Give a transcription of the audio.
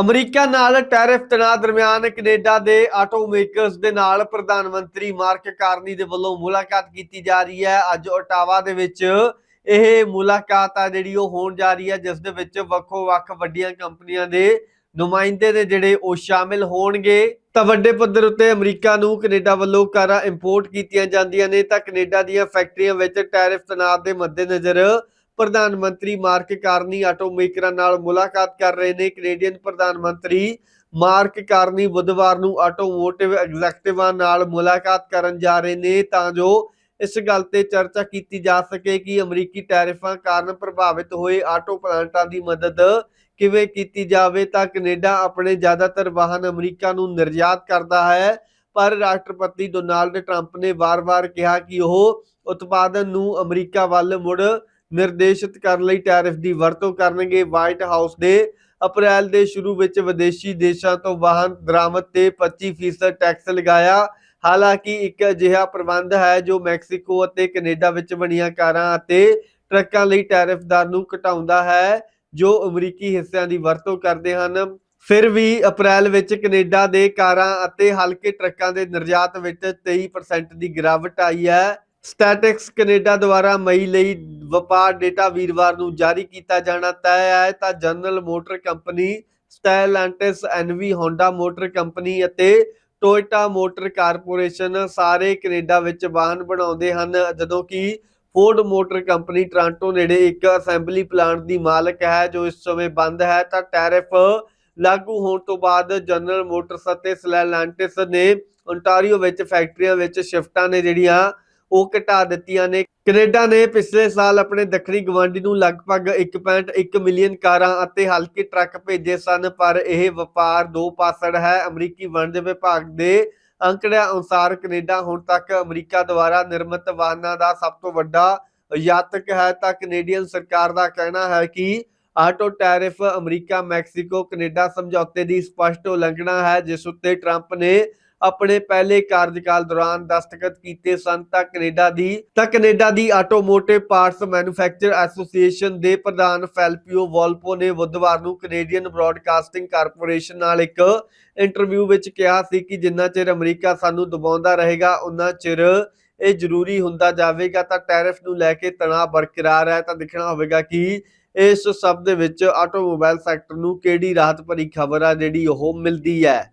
America ਨਾਲ tariff ਤਣਾਅ ਦਰਮਿਆਨ ਕੈਨੇਡਾ ਦੇ ਆਟੋ ਮੇਕਰਸ ਦੇ ਨਾਲ ਪ੍ਰਧਾਨ ਮੰਤਰੀ ਮਾਰਕ ਕਾਰਨੀ ਦੇ ਵੱਲੋਂ ਮੁਲਾਕਾਤ ਕੀਤੀ ਜਾ ਰਹੀ ਹੈ। ਅੱਜ ਓਟਾਵਾ ਦੇ ਵਿੱਚ ਇਹ ਮੁਲਾਕਾਤ ਆ ਜਿਹੜੀ ਉਹ ਹੋਣ ਜਾ ਰਹੀ ਹੈ, ਜਿਸ ਦੇ ਵਿੱਚ ਵੱਖੋ ਵੱਖ ਵੱਡੀਆਂ ਕੰਪਨੀਆਂ ਦੇ ਨੁਮਾਇੰਦੇ ਨੇ ਜਿਹੜੇ ਉਹ ਸ਼ਾਮਿਲ ਹੋਣਗੇ। ਤਾਂ ਵੱਡੇ ਪੱਧਰ ਉੱਤੇ ਅਮਰੀਕਾ ਨੂੰ ਕੈਨੇਡਾ ਵੱਲੋਂ ਕਾਰਾਂ ਇੰਪੋਰਟ ਕੀਤੀਆਂ ਜਾਂਦੀਆਂ ਨੇ। ਤਾਂ ਕੈਨੇਡਾ ਦੀਆਂ ਫੈਕਟਰੀਆਂ ਵਿੱਚ ਟੈਰਿਫ ਤਣਾਅ ਦੇ ਮੱਦੇਨਜ਼ਰ ਪ੍ਰਧਾਨ ਮੰਤਰੀ ਮਾਰਕ ਕਾਰਨੀ ਆਟੋ ਮੇਕਰਾਂ ਨਾਲ ਮੁਲਾਕਾਤ ਕਰ ਰਹੇ ਨੇ। ਕੈਨੇਡੀਅਨ ਪ੍ਰਧਾਨ ਮੰਤਰੀ ਮਾਰਕ ਕਾਰਨੀ ਬੁੱਧਵਾਰ ਨੂੰ ਆਟੋਮੋਟਿਵ ਐਗਜ਼ੈਕਟਿਵਾਂ ਨਾਲ ਮੁਲਾਕਾਤ ਕਰਨ ਜਾ ਰਹੇ ਨੇ। ਤਾਂ ਜੋ ਇਸ ਗੱਲ ਤੇ ਚਰਚਾ ਕੀਤੀ ਜਾ ਸਕੇ ਕਿ ਅਮਰੀਕੀ ਟੈਰਿਫਾਂ ਕਾਰਨ ਪ੍ਰਭਾਵਿਤ ਹੋਏ ਆਟੋ ਪਲਾਂਟਾਂ ਦੀ ਮਦਦ ਕਿਵੇਂ ਕੀਤੀ ਜਾਵੇ, ਤਾਂ ਕੈਨੇਡਾ ਆਪਣੇ ਜ਼ਿਆਦਾਤਰ ਵਾਹਨ ਅਮਰੀਕਾ ਨੂੰ ਨਿਰਯਾਤ ਕਰਦਾ ਹੈ। ਪਰ ਰਾਸ਼ਟਰਪਤੀ ਡੋਨਾਲਡ ਟਰੰਪ ਨੇ ਵਾਰ-ਵਾਰ ਕਿਹਾ ਕਿ ਉਹ ਉਤਪਾਦਨ ਨੂੰ ਅਮਰੀਕਾ ਵੱਲ ਮੁੜ ਨਿਰਦੇਸ਼ਿਤ ਕਰਨ ਲਈ ਟੈਰਿਫ ਦੀ ਵਰਤੋਂ ਕਰਨਗੇ। ਵਾਈਟ ਹਾਊਸ ਦੇ ਅਪ੍ਰੈਲ ਦੇ ਸ਼ੁਰੂ ਵਿੱਚ ਵਿਦੇਸ਼ੀ ਦੇਸ਼ਾਂ ਤੋਂ ਵਾਹਨ ਦਰਾਮਦ ਤੇ 25% ਟੈਕਸ ਲਗਾਇਆ। ਹਾਲਾਂਕਿ ਇੱਕ ਅਜਿਹਾ ਪ੍ਰਬੰਧ ਹੈ ਜੋ ਮੈਕਸੀਕੋ ਅਤੇ ਕੈਨੇਡਾ ਵਿੱਚ ਬਣੀਆਂ ਕਾਰਾਂ ਅਤੇ ਟਰੱਕਾਂ ਲਈ ਟੈਰਿਫ ਦਰ ਨੂੰ ਘਟਾਉਂਦਾ ਹੈ, ਜੋ ਅਮਰੀਕੀ ਹਿੱਸਿਆਂ ਦੀ ਵਰਤੋਂ ਕਰਦੇ ਹਨ। ਫਿਰ ਵੀ ਅਪ੍ਰੈਲ ਵਿੱਚ ਕੈਨੇਡਾ ਦੇ ਕਾਰਾਂ ਅਤੇ ਹਲਕੇ ਟਰੱਕਾਂ ਦੇ ਨਿਰਯਾਤ ਵਿੱਚ 23% ਦੀ ਗਿਰਾਵਟ ਆਈ ਹੈ। ਸਟੈਟਿਕਸ ਕੈਨੇਡਾ ਦੁਆਰਾ ਮਈ ਲਈ ਵਪਾਰ ਡੇਟਾ ਵੀਰਵਾਰ ਨੂੰ ਜਾਰੀ ਕੀਤਾ ਜਾਣਾ ਤੈਅ ਹੈ। ਤਾਂ General Motor company Stellantis NV Honda Motor company ਅਤੇ ਟੋਇਟਾ ਮੋਟਰ ਕਾਰਪੋਰੇਸ਼ਨ ਸਾਰੇ ਕੈਨੇਡਾ ਵਿੱਚ ਵਾਹਨ ਬਣਾਉਂਦੇ ਹਨ। ਜਦੋਂ ਕਿ ਫੋਰਡ ਮੋਟਰ ਕੰਪਨੀ ਟ੍ਰਾਂਟੋ ਨੇੜੇ ਇੱਕ ਅਸੈਂਬਲੀ ਪਲਾਂਟ ਦੀ ਮਾਲਕ ਹੈ, ਜੋ ਇਸ ਸਮੇਂ ਬੰਦ ਹੈ। ਤਾਂ ਟੈਰਿਫ ਲਾਗੂ ਹੋਣ ਤੋਂ ਬਾਅਦ ਜਨਰਲ ਮੋਟਰਸ ਅਤੇ ਸਟੈਲੈਂਟਿਸ ਨੇ ਓਨਟਾਰੀਓ ਵਿੱਚ ਫੈਕਟਰੀਆਂ ਵਿੱਚ ਸ਼ਿਫਟਾਂ ਨੇ ਜਿਹੜੀਆਂ ਉਹ ਘਟਾ ਦਿੱਤੀਆਂ ਨੇ। ਕੈਨੇਡਾ ਨੇ ਪਿਛਲੇ ਸਾਲ ਆਪਣੇ ਦੱਖਣੀ ਗਵਾਂਢੀ ਨੂੰ ਲਗਭਗ 1.1 ਮਿਲੀਅਨ ਕਾਰਾਂ ਅਤੇ ਹਲਕੇ ਟਰੱਕ ਭੇਜੇ ਸਨ, ਪਰ ਇਹ ਵਪਾਰ ਦੋ ਪਾਸੜ ਹੈ। ਅਮਰੀਕੀ ਵਣਜ ਵਿਭਾਗ ਦੇ ਅੰਕੜਿਆਂ ਅਨੁਸਾਰ ਕੈਨੇਡਾ ਹੁਣ ਤੱਕ ਅਮਰੀਕਾ ਦੁਆਰਾ ਨਿਰਮਿਤ ਵਾਹਨਾਂ ਦਾ ਸਭ ਤੋਂ ਵੱਡਾ ਯਾਤਕ ਹੈ। ਤਾਂ ਕੈਨੇਡੀਅਨ ਸਰਕਾਰ ਦਾ ਕਹਿਣਾ ਹੈ ਕਿ auto tariff America Mexico Canada ਸਮਝੌਤੇ ਦੀ ਸਪਸ਼ਟ ਉਲੰਘਣਾ ਹੈ, ਜਿਸ ਉੱਤੇ ਟਰੰਪ ਨੇ ਆਪਣੇ ਪਹਿਲੇ ਕਾਰਜਕਾਲ ਦੌਰਾਨ ਦਸਤਖਤ ਕੀਤੇ ਸਨ ਤਾਂ ਕੈਨੇਡਾ ਦੀ, ਤਾਂ ਕੈਨੇਡਾ ਦੀ ਆਟੋਮੋਟਿਵ ਪਾਰਟਸ ਮੈਨੂਫੈਕਚਰ ਐਸੋਸੀਏਸ਼ਨ ਦੇ ਪ੍ਰਧਾਨ ਫੈਲਪੀਓ ਵੋਲਪੋ ਨੇ ਬੁੱਧਵਾਰ ਨੂੰ ਕੈਨੇਡੀਅਨ ਬ੍ਰਾਡਕਾਸਟਿੰਗ ਕਾਰਪੋਰੇਸ਼ਨ ਨਾਲ ਇੱਕ ਇੰਟਰਵਿਊ ਵਿੱਚ ਕਿਹਾ ਸੀ ਕਿ ਜਿੰਨਾ ਚਿਰ ਅਮਰੀਕਾ ਸਾਨੂੰ ਦਬਾਉਂਦਾ ਰਹੇਗਾ ਉਨਾ ਚਿਰ ਇਹ ਜ਼ਰੂਰੀ ਹੁੰਦਾ ਜਾਵੇਗਾ, ਤਾਂ ਟੈਰਿਫ ਨੂੰ ਲੈ ਕੇ ਤਣਾਅ ਬਰਕਰਾਰ ਹੈ। ਤਾਂ ਦੇਖਣਾ ਹੋਵੇਗਾ ਕਿ ਇਸ ਸਭ ਦੇ ਵਿੱਚ ਆਟੋਮੋਬਾਈਲ ਸੈਕਟਰ ਨੂੰ ਕਿਹੜੀ ਰਾਹਤ ਭਰੀ ਖਬਰ ਆ ਜਿਹੜੀ ਉਹ ਮਿਲਦੀ ਹੈ।